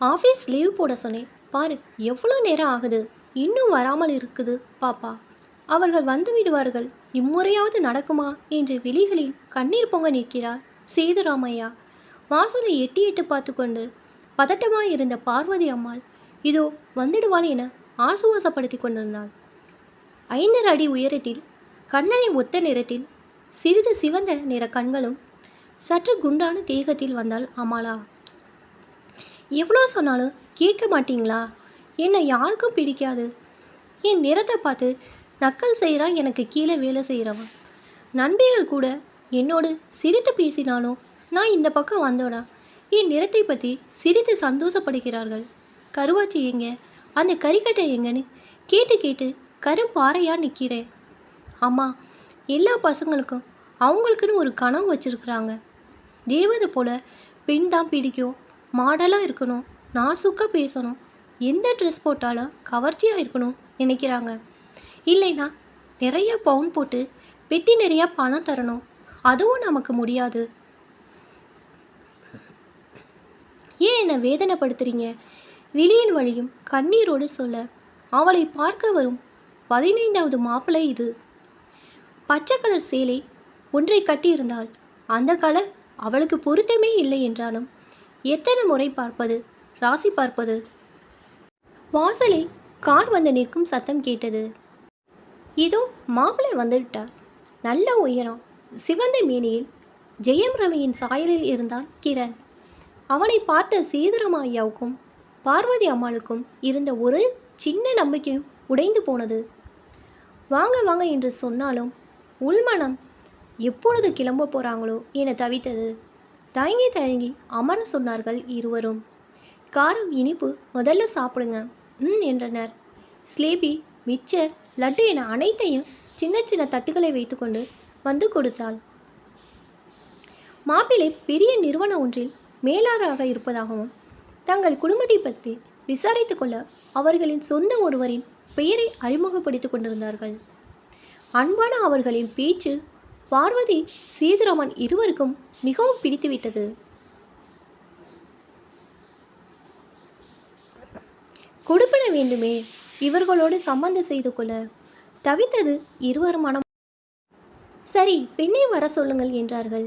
Office leave போட சொன்னேன். பாரு எவ்வளோ நேரம் ஆகுது? இன்னும் வராமல் இருக்குது பாப்பா. அவர்கள் வந்து விடுவார்கள். இம்முறையாவது நடக்குமா? என்று விழிகளில் கண்ணீர் பொங்க நிற்கிறார் சேதுராமையா. வாசலை எட்டி எட்டு பார்த்து கொண்டு பதட்டமாக இருந்த பார்வதி அம்மாள் இதோ வந்துடுவாள் என ஆசுவாசப்படுத்தி கொண்டிருந்தாள். ஐந்தரை அடி உயரத்தில் கண்ணனை ஒத்த நிறத்தில் சிறிது சிவந்த நிற கண்களும் சற்று குண்டான தேகத்தில் வந்தாள் அமாலா எவ்வளோ சொன்னாலும் கேட்க மாட்டீங்களா? என்னை யாருக்கும் பிடிக்காது. என் நிறத்தை பார்த்து நக்கல் செய்கிறான் எனக்கு கீழே வேலை செய்கிறவன் நண்பிகள் கூட என்னோடு சிரித்து பேசினாலும் நான் இந்த பக்கம் வந்தோடா. என் நிறத்தை பற்றி சிரித்து சந்தோஷப்படுகிறார்கள். கருவாச்சி எங்க? அந்த கறிக்கட்டை எங்கன்னு கேட்டு கேட்டு கரும்பாறையாக நிற்கிறேன் அம்மா எல்லா பசங்களுக்கும் அவங்களுக்குன்னு ஒரு கனவு வச்சுருக்குறாங்க. தேவதை போல் பெண் தான் பிடிக்கும். மாடலாக இருக்கணும் நாசுக்காக பேசணும். எந்த ட்ரெஸ் போட்டாலும் கவர்ச்சியாக இருக்கணும் நினைக்கிறாங்க. இல்லைனா நிறைய பவுன் போட்டு பெட்டி நிறையா பணம் தரணும். அதுவும் நமக்கு முடியாது. ஏன் என்னை வேதனைப்படுத்துறீங்க? விழியின் வழியும் கண்ணீரோடு சொல்ல அவளை பார்க்க வரும் பதினைந்தாவது மாப்பிள்ளை இது. பச்சை கலர் சேலை ஒன்றை கட்டியிருந்தாள் அந்த கலர் அவளுக்கு பொருத்தமே இல்லை என்றாலும் எத்தனை முறை பார்ப்பது? ராசி பார்ப்பது? வாசலில் கார் வந்து நிற்கும் சத்தம் கேட்டது. இதோ மாப்பிள்ளை வந்துவிட்டார் நல்ல உயரம். சிவந்த மேனியில் ஜெயம் ரவியின் சாயலில் இருந்தான் கிரண். அவனை பார்த்த சீதரமா ஐயாவுக்கும் பார்வதி அம்மாளுக்கும் இருந்த ஒரு சின்ன நம்பிக்கையும் உடைந்து போனது. வாங்க வாங்க என்று சொன்னாலும் உள்மனம் எப்பொழுது கிளம்ப போகிறாங்களோ என தவித்தது. தயங்கி தயங்கி அமர சொன்னார்கள் இருவரும். காரம் இனிப்பு முதல்ல சாப்பிடுங்க ம் என்றனர். ஸ்லேபி மிச்சர் லட்டு என அனைத்தையும் சின்ன சின்ன தட்டுகளை வைத்துக்கொண்டு வந்து கொடுத்தாள். மாப்பிள்ளை பெரிய நிறுவனம் ஒன்றில் மேலாளராக இருப்பதாகவும் தங்கள் குடும்பத்தை பற்றி விசாரித்து கொள்ள அவர்களின் சொந்த ஒருவரின் பெயரை அறிமுகப்படுத்திக் கொண்டிருந்தார்கள். அன்பான அவர்களின் பேச்சு பார்வதி சீதராமன் இருவருக்கும் மிகவும் பிடித்துவிட்டது. கொடுப்பிட வேண்டுமே இவர்களோடு சம்பந்தம் செய்து கொள்ள. தவித்தது இருவர் மனம். சரி பெண்ணை வர சொல்லுங்கள் என்றார்கள்.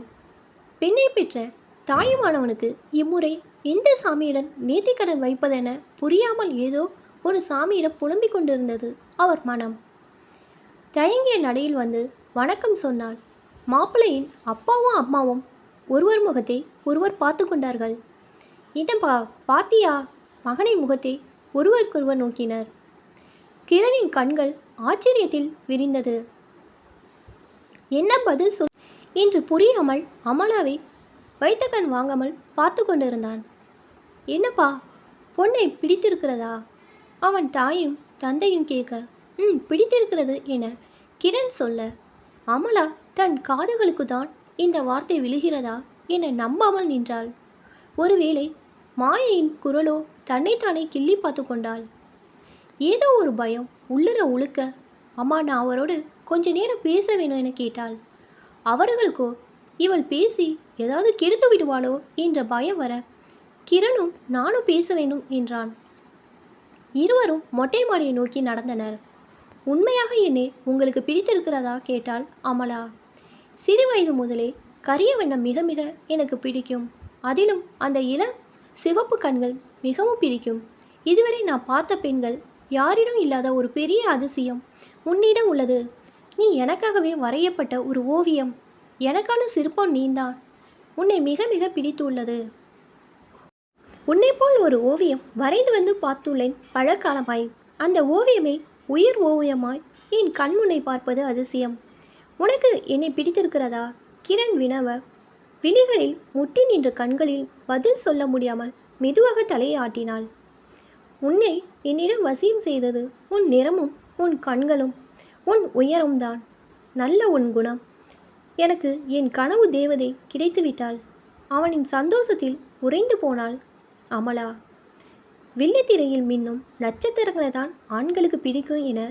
பெண்ணை பெற்ற தாயுமானவனுக்கு இம்முறை எந்த சாமியிடம் நேர்த்திக்கடன் வைப்பதென புரியாமல் ஏதோ ஒரு சாமியிடம் புலம்பிக் கொண்டிருந்தது. அவர் மனம். தயங்கிய நடையில் வந்து வணக்கம் சொன்னாள். மாப்பிள்ளையின் அப்பாவும் அம்மாவும் ஒருவர் முகத்தை ஒருவர் பார்த்து கொண்டார்கள். என்னப்பா பாத்தியா மகனின் முகத்தை ஒருவருக்கொருவர் நோக்கினர். கிரணின் கண்கள் ஆச்சரியத்தில் விரிந்தது. என்ன பதில் சொல்? என்று புரியாமல் அமலாவை வைத்த கண் வாங்காமல் பார்த்து கொண்டிருந்தான். என்னப்பா பொண்ணை பிடித்திருக்கிறதா? அவன் தாயும் தந்தையும் கேட்க ம் பிடித்திருக்கிறது என கிரண் சொல்ல அமலா தன் காதுகளுக்கு தான் இந்த வார்த்தை விழுகிறதா என நம்பாமல் நின்றாள். ஒருவேளை மாயையின் குரலோ தன்னைத்தானே கிள்ளி பார்த்து கொண்டாள். ஏதோ ஒரு பயம் உள்ளர உழுக்க அம்மா நான் அவரோடு கொஞ்ச நேரம் பேச வேணும் என கேட்டாள். அவர்களுக்கோ இவள் பேசி ஏதாவது கெடுத்து விடுவாளோ? என்ற பயம் வர கிரணும் நானும் பேச வேணும் என்றான். இருவரும் மொட்டை மாடியை நோக்கி நடந்தனர். உண்மையாக என்னை உங்களுக்கு பிடித்திருக்கிறதா கேட்டாள் அமலா. சிறு வயது முதலே கரிய வண்ணம் மிக மிக எனக்கு பிடிக்கும். அதிலும் அந்த இள சிவப்பு கண்கள் மிகவும் பிடிக்கும். இதுவரை நான் பார்த்த பெண்கள் யாரிடம் இல்லாத ஒரு பெரிய அதிசயம் உன்னிடம் உள்ளது. நீ எனக்காகவே வரையப்பட்ட ஒரு ஓவியம். எனக்கான சிற்பம் நீந்தான். உன்னை மிக மிக பிடித்துள்ளது. உன்னை போல் ஒரு ஓவியம் வரைந்து வந்து பார்த்துள்ளேன் பழக்காலமாய். அந்த ஓவியமே உயிர் ஓவியமாய் என் கண்முனை பார்ப்பது அதிசயம். உனக்கு என்னை பிடித்திருக்கிறதா? கிரண் வினவ. விழிகளில் முட்டி நின்ற கண்களில் பதில் சொல்ல முடியாமல் மெதுவாக தலையை ஆட்டினாள். உன்னை என்னிடம் வசியம் செய்தது உன் நிறமும் உன் கண்களும் உன் உயரம்தான் நல்ல உன் குணம். எனக்கு என் கனவு தேவதை கிடைத்துவிட்டாள். அவனின் சந்தோஷத்தில் உறைந்து போனாள். அமலா. வெள்ளித்திரையில் மின்னும் நட்சத்திரங்களை தான் ஆண்களுக்கு பிடிக்கும் என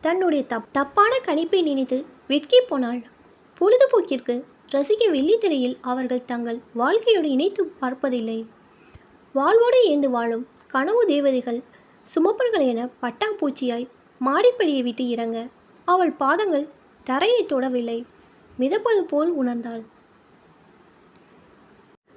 தன்னுடைய தப் தப்பான கணிப்பை நினைத்து வெட்கி போனாள். பொழுதுபோக்கிற்கு ரசிக்க வெள்ளித்திரையில் அவர்கள் தங்கள் வாழ்க்கையோடு இணைத்து பார்ப்பதில்லை. வாழ்வோடு ஏந்து வாழும் கனவு தேவதைகள் சுமப்பர்கள் என பட்டாம்பூச்சியாய் மாடிப்படியை விட்டு இறங்க அவள் பாதங்கள் தரையை தொடவில்லை. மிதப்பது போல் உணர்ந்தாள்.